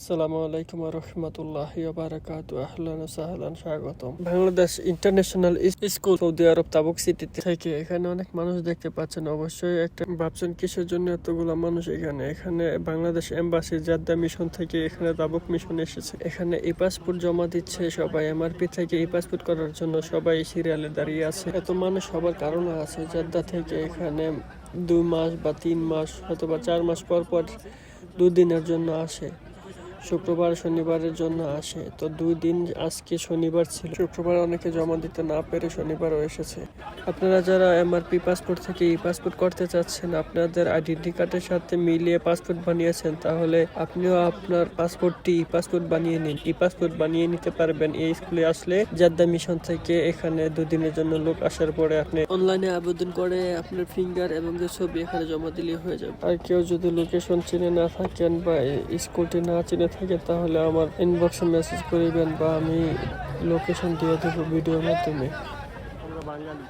আসসালামু আলাইকুম রহমতুল্লাহ বারাকাতু আহলান সাহলান, স্বাগতম। Bangladesh international school Saudi Arab Tabuk সিটিতে থেকে এখানে অনেক মানুষ দেখতে পাচ্ছেন। অবশ্যই একটা ভাবছেন, কিসের জন্য এতগুলো মানুষ এখানে? এখানে বাংলাদেশ এম্বাসি, জাদ্দা মিশন থেকে এখানে তাবুক মিশন এসেছে। এখানে ই পাসপোর্ট জমা দিচ্ছে সবাই, এমআরপি থেকে ই পাসপোর্ট করার জন্য সবাই সিরিয়ালে দাঁড়িয়ে আছে। এত মানুষ হবার কারণ আছে। জাদ্দা থেকে এখানে দুই মাস বা তিন মাস অথবা চার মাস পর পর দুদিনের জন্য আসে। শুক্রবার শনিবারের জন্য আসে। তো দুই দিন আজকে শনিবার ছিল। শুক্রবার অনেকে জমা দিতে না পেরে শনিবারও এসেছে। আপনারা যারা এমআরপি পাসপোর্ট থেকে ই পাসপোর্ট করতে চাচ্ছেন, আপনাদের আইডেন্টি কার্ডের সাথে মিলিয়ে পাসপোর্ট বানিয়েছেন, তাহলে আপনিও আপনার পাসপোর্টটি ই পাসপোর্ট বানিয়ে নিন। ই পাসপোর্ট বানিয়ে নিতে পারবেন। এই স্কুলে আসলে জাদ্দা মিশন থেকে এখানে দুদিনের জন্য লোক আসার পরে আপনি অনলাইনে আবেদন করে আপনার ফিঙ্গার এবং ছবি এখানে জমা দিলে হয়ে যাবে। আর কেউ যদি লোকেশন চিনে না থাকেন বা স্কুলটি না চিনে থাকেন তাহলে আমার ইনবক্সে মেসেজ করিবেন বা আমি লোকেশন দিয়ে দেবো ভিডিওর মাধ্যমে। আমরা বাঙালি